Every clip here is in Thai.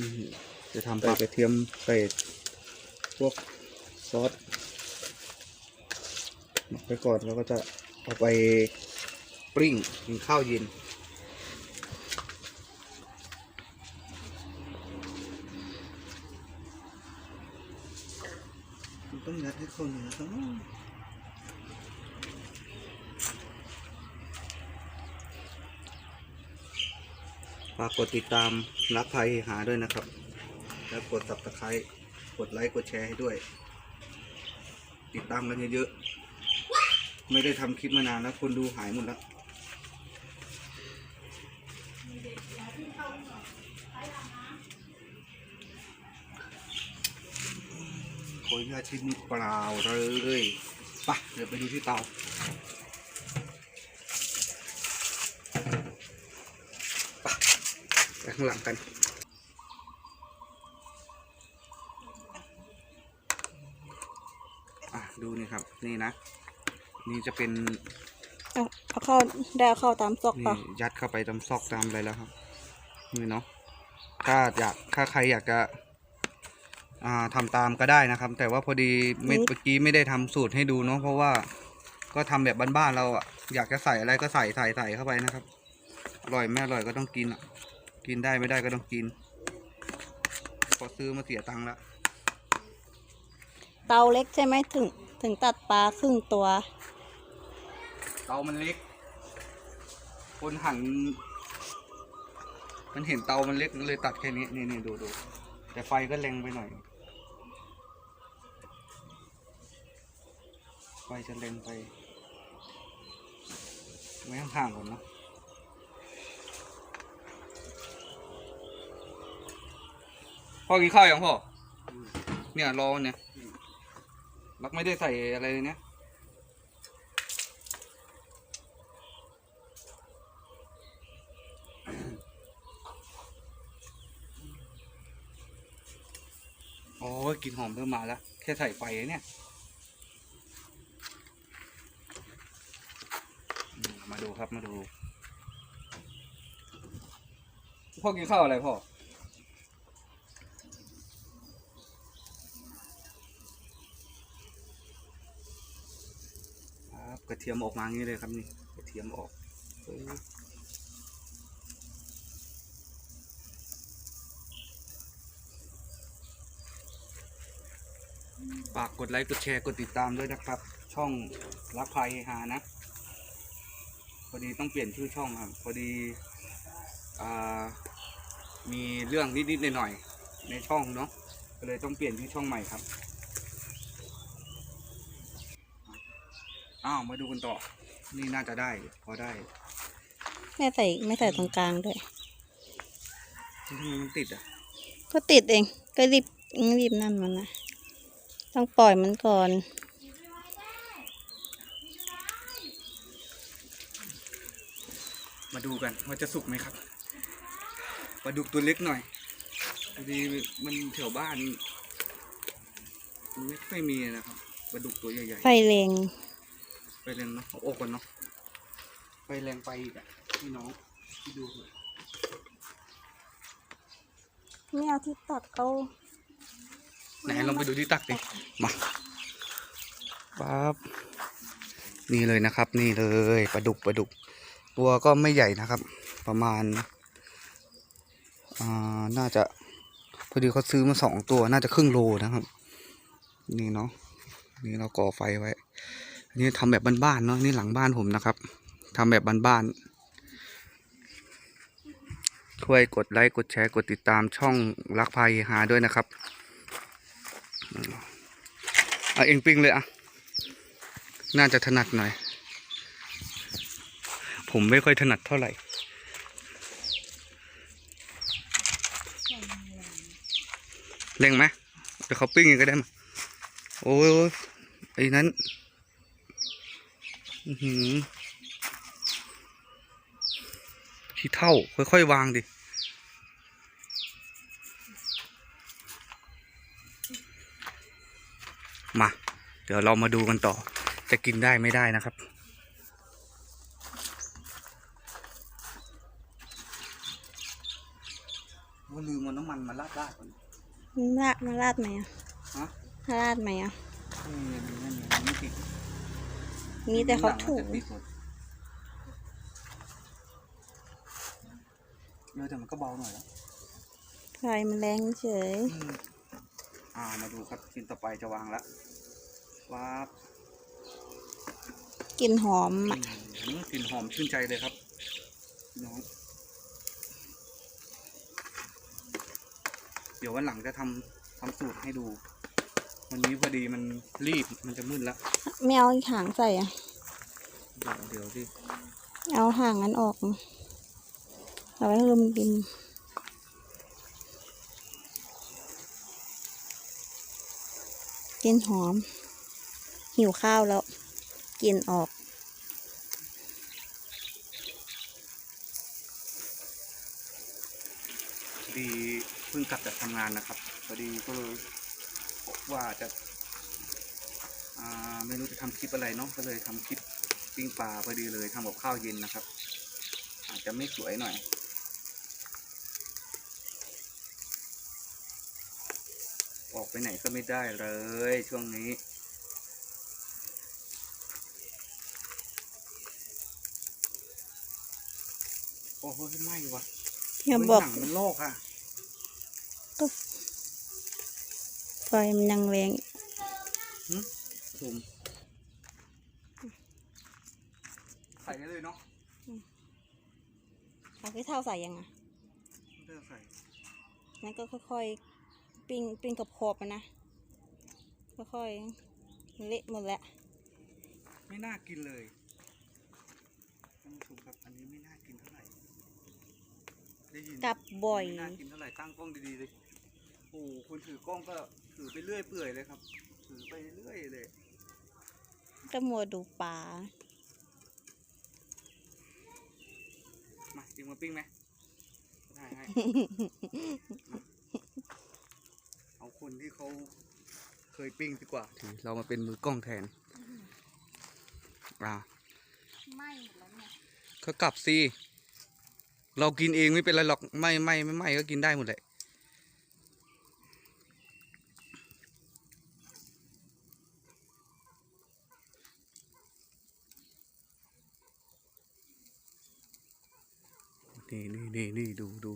อืมจะทำใส่ปลากระเทียมใส่พวกซอสหมักไปก่อนแล้วก็จะเอาไปปริ้งกินข้าวเย็นมันต้องยัดให้คนเหนือซะมั้ ฝากกดติดตามรักภัยหาด้วยนะครับ แล้วกด subscribe กดไลค์กดแชร์ให้ด้วย ติดตามกันเยอะๆไม่ได้ทำคลิปมานานแล้วคนดูหายหมดแล้วโอยาชิ้นนี้เปล่าเลยไปะเดี๋ยวไปดูที่เตาไปะไป ข้างหลังกันอะดูนี่ครับ นี่นะ นี่จะเป็นเอาเอาเข้าได้เอาเข้าตามซอกนี่เปล่ะยัดเข้าไปตามซอกตามอะไรแล้วครับ นี่เนาะถ้าอยากถ้าใครอยากจะ อ่าทำตามก็ได้นะครับ แต่ว่าพอดีไม่เมื่อกี้ไม่ได้ทำสูตรให้ดูเนาะเพราะว่าก็ทำแบบบ้านๆเราอะอยากจะใส่อะไรก็ใส่ใส่ใส่เข้าไปนะครับ อร่อยไม่อร่อยก็ต้องกินอะ กินได้ไม่ได้ก็ต้องกิน พอซื้อมาเสียตังค์ละ เตาเล็กใช่ไหมถึงถึงตัดปลาครึ่งตัว เตามันเล็ก คนหั่น มันเห็นเตามันเล็กมันเลยตัดแค่นี้ นี่นี่ดูดู แต่ไฟก็แรงไปหน่อย ไฟจะแรงไปไว้ห่างๆก่อนเนาะ พ่อกินข้าวยังพ่อ เนี่ยรอเนี่ย รักไม่ได้ใส่อะไรเลยเนี่ย โอ้ยกลินหอมเริ่มมาแล้ว แค่ใส่ไฟเนี่ยมมาดูครับมาดู พ่อกินข้าวอะไรพ่อ ครับ กระเทียมออกมางี้เลยครับนี่กระเทียมออกปึ๊บฝากกดไลค์กดแชร์กดติดตามด้วยนะครับ ช่องรักภัยฮานะ พอดีต้องเปลี่ยนชื่อช่องครับพอดีอมีเรื่องนิดๆหน่อยๆในช่องเนาะก็เลยต้องเปลี่ยนชื่อช่องใหม่ครับ อ้าวมาดูกันต่อ นี่น่าจะได้พอได้ไม่ใส่ไม่ใส่ตรงกลางด้วยทำไมมันติดอะก็ติดเอง ก็รีบรีบนั่นมันนะต้องปล่อยมันก่อน มาดูกันว่าจะสุกไหมครับปลาดุกตัวเล็กหน่อยพอดีมันแถวบ้านมันไม่ค่อยมีนะครับปลาดุกตัวใหญ่ไฟแรงๆ ไปแรงเนาะเอาออกก่อนเนาะไปแรงไปอีกอะพี่น้องที่ดูเถอะไม่เอาที่ตัดเขาไหนลองไปดูที่ตักดิมาปั๊บนี่เลยนะครับ นี่เลยปลาดุกปลาดุก ตัวก็ไม่ใหญ่นะครับ ประมาณอ่าน่าจะพอดีเขาซื้อมาสองตัวน่าจะครึ่งโลนะครับ นี่เนาะนี่เราก่อไฟไว้ อันนี้ทำแบบบ้านๆเนาะนี่หลังบ้านผมนะครับทำแบบบ้านๆช่วยกดไลค์กดแชร์กดติดตามช่องรักภัยหาด้วยนะครับเอาเองปิ้งเลยอะ น่าจะถนัดหน่อย ผมไม่ค่อยถนัดเท่าไหร่เร่งไหมเดี๋ยวเขาปิ้งเองก็ได้มั้ยโอ้ยไอ้นั้น อือหือขี้เท่า ค่อย ๆ วางดิมา เดี๋ยวเรามาดูกันต่อ จะกินได้ไม่ได้นะครับ ว่าลืมเอาน้ำมันมาราดได้ก่อนลาดมาลาดไหมอะฮะลาดไหมอะ เออนี่นั่นนี่มันไม่ติด มีแต่เขาถูหลังมันจะติดหมดเออแต่มันก็เบาหน่อยแล้วไฟมันแรงเฉยอืมอ่ามาดูครับชิ้นต่อไปจะวางแล้วว้าบกลิ่นหอมอือะมกลิ่นหอมชื่นใจเลยครับพี่น้องเดี๋ยววันหลังจะทำทำสูตรให้ดู วันนี้พอดีมันรีบมันจะมืดแล้วไม่เอาหางใส่อะ เดี๋ยวเดี๋ยวดิเอาหางนั้นออก เอาไว้ลมดินกลินหอม หิวข้าวแล้ว กินออก พอดีเพิ่งกลับจากทำงานนะครับพอดีก็เลย ว่าจะอ่าไม่รู้จะทำคลิปอะไรเนาะก็เลยทำคลิปปิ้งปลาพอดีเลยทำกับข้าวเย็นนะครับ อาจจะไม่สวยหน่อยออกไปไหนก็ไม่ได้เลยช่วงนี้ โอ้โหไหม้วะอย่าเฮ้ยบอกหนังมันลอกอะ ไฟมันยังแรงผมใส่ได้เลยเนาะเอาขี้เท่าใส่ยังอะไม่ได้ใส่นั่นก็ค่อยๆ ปิ้งปิ้งกับขอบๆมันนะ ค่อยๆ เละหมดแล้ว ไม่น่ากินเลยท่านผู้ชมครับอันนี้ไม่น่ากินเท่าไหร่ ได้ยินกลับบ่อย ไม่น่ากินเท่าไหร่ตั้งกล้องดีๆเลย โอ้โหคนถือกล้องก็ ถือไปเรื่อยเปื่อยเลยครับ ถือไปเรื่อยเลย ก็มัวดูปลา มาจริงมาปิ้งไหมได้ให้ เอาคนที่เขาเคยปิ้งดีกว่า ถือเรามาเป็นมือกล้องแทน อ่าไม่หมดแล้วเนี่ยก็กลับสิ เรากินเองไม่เป็นไรหรอก ไม่ไม่ไม่ไม่ก็กินได้หมดแหละ นี่นี่นี่นี่ดูดู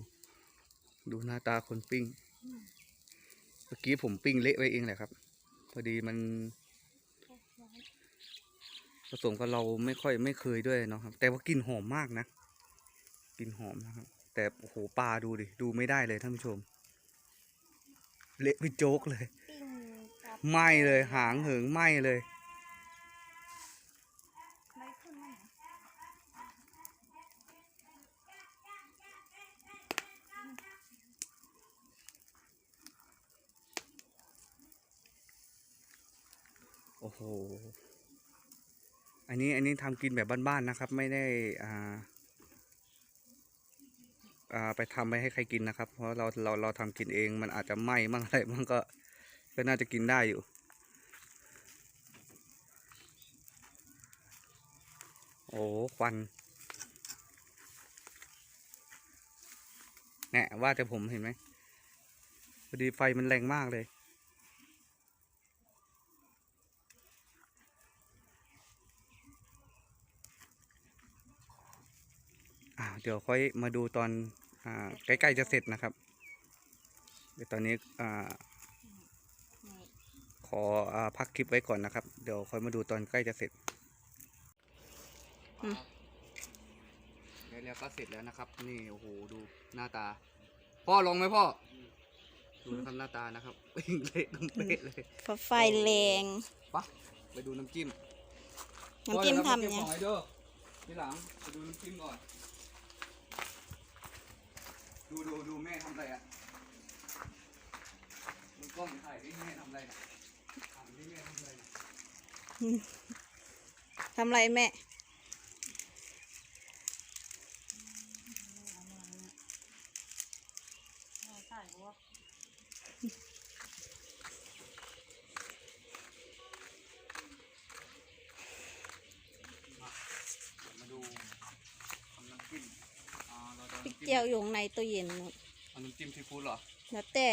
ดูหน้าตาคนปิ้ง เมื่อกี้ผมปิ้งเละไปเองแหละครับ พอดีมัน ผสมกับเราไม่ค่อยไม่เคยด้วยเนาะครับ แต่ว่ากลิ่นหอมมากนะกลิ่นหอมนะครับ แต่โอ้โหปลาดูดิ ดูไม่ได้เลยท่านผู้ชม เละไปโจ๊กเลยปิ้งกับไหม้เลย หางเหิงไหม้เลย ไม่ขึ้นไหม โอ้โห อันนี้อันนี้ทำกินแบบบ้านๆนะครับ ไม่ได้อ่าอ่าไปทำไปให้ใครกินนะครับ เพราะเราเราเราทำกินเองมันอาจจะไหม้บ้างอะไรบ้างก็ก็น่าจะกินได้อยู่ โอ้ควันแหนะว่าแต่ผมเห็นไหมพอดีไฟมันแรงมากเลย เดี๋ยวค่อยมาดูตอนอ่าใกล้ๆจะเสร็จนะครับ เดี๋ยวตอนนี้อ่านี่ขออ่าพักคลิปไว้ก่อนนะครับ เดี๋ยวค่อยมาดูตอนใกล้จะเสร็จอืมแล้วก็เสร็จแล้วนะครับ นี่โอ้โหดูหน้าตา พ่อลงไหมพ่อดูนะครับหน้าตานะครับเละตุ้มเป๊ะเลยเพราะไฟแรงปะไปดูน้ำจิ้มน้ำจิ้มพ่อทำเดี๋วเนี่ยน้ำจิ้มของไอเดอร์ทีหลังไปดูน้ำจิ้มก่อน ดูดูดูแม่ทำอะไรอะมึงกล้องถ่ายที่แม่ทำอะไรนะถามที่แม่ทำอะไรนะทำไรแม่มาดูทำน้ำจิ้มอ่า เราจะพริกเจียวอยู่ข้างในตู้เย็นนู่นเอาน้ำจิ้มซีฟู้ดเหรอแล้วแต่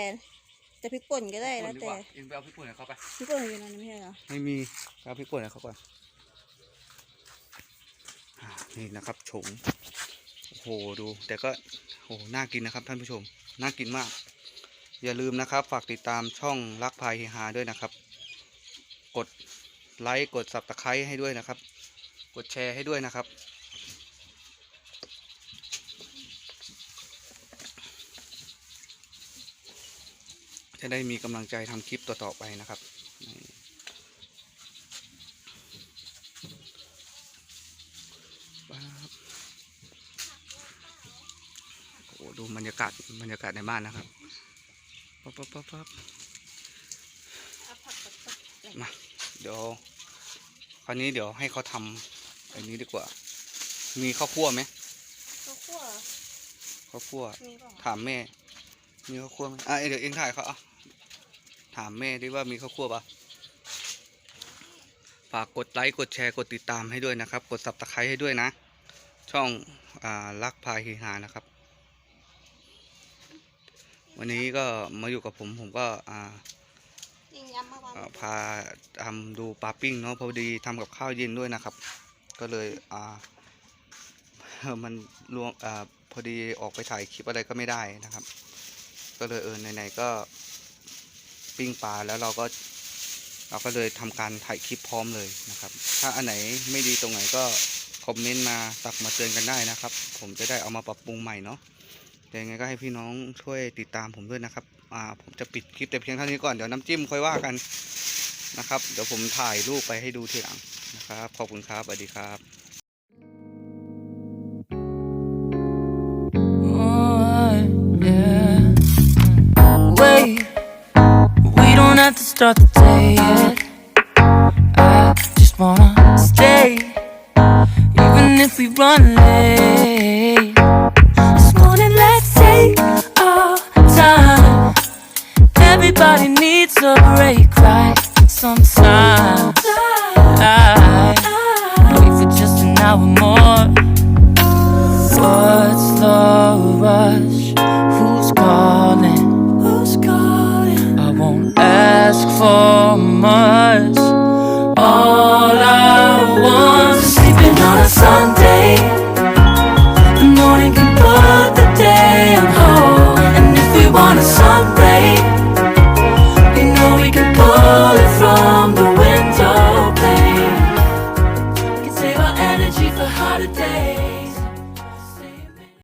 จะพริกป่นก็ได้พริแล้กวป่นดีกแต่ว่าเองไปเอาพริกป่นให้เขาไปพริกป่นอยู่ในนั้นไม่ใช่เหรอไม่มีเอาพริกป่นให้เขาก่อนอ่านี่นะครับโฉงโอ้โหดู แต่ก็โอ้โหน่ากินนะครับท่านผู้ชม น่ากินมาก อย่าลืมนะครับ ฝากติดตามช่องรักพายเฮฮาด้วยนะครับ กดไลค์กดสับตะไคร้ให้ด้วยนะครับ กดแชร์ให้ด้วยนะครับ จะได้มีกำลังใจทำคลิปต่อๆไปนะครับนี่ป๊าบโอ้โหดูบรรยากาศบรรยากาศในบ้านนะครับปั๊บปั๊บปั๊บปั๊บมาเดี๋ยวคราวนี้เดี๋ยวให้เขาทำอันนี้ดีกว่า มีข้าวคั่วไหมข้าวคั่วข้าวคั่วมีเปล่าถามแม่มีข้าวคั่วไหมอะเดี๋ยวเองถ่ายเขาเอา ถามแม่ดิว่ามีข้าวคั่วปะฝากกดไลค์กดแชร์กดติดตามให้ด้วยนะครับ กดสับตะไคร้ให้ด้วยนะ ช่องอ่ารักพายเฮฮานะครับ วันนี้ก็มาอยู่กับผมผมก็อ่ายิงยำมาวางอ่าพาทำดูปลาปิ้งเนาะพอดีทำกับข้าวเย็นด้วยนะครับ ก็เลยอ่า มันรวมอ่าพอดีออกไปถ่ายคลิปอะไรก็ไม่ได้นะครับ ก็เลยเออไหนๆก็ ปิ้งปลาแล้วเราก็เราก็เลยทำการถ่ายคลิปพร้อมเลยนะครับ ถ้าอันไหนไม่ดีตรงไหนก็คอมเมนต์มาตักมาเตือนกันได้นะครับ ผมจะได้เอามาปรับปรุงใหม่เนาะแต่ยังไงก็ให้พี่น้องช่วยติดตามผมด้วยนะครับ อ่า ผมจะปิดคลิปแต่เพียงเท่านี้ก่อน เดี๋ยวน้ำจิ้มค่อยว่ากันนะครับ เดี๋ยวผมถ่ายรูปไปให้ดูทีหลังนะครับ ขอบคุณครับ สวัสดีครับ start the day yet. I just wanna stay, even if we run late. Ask for much.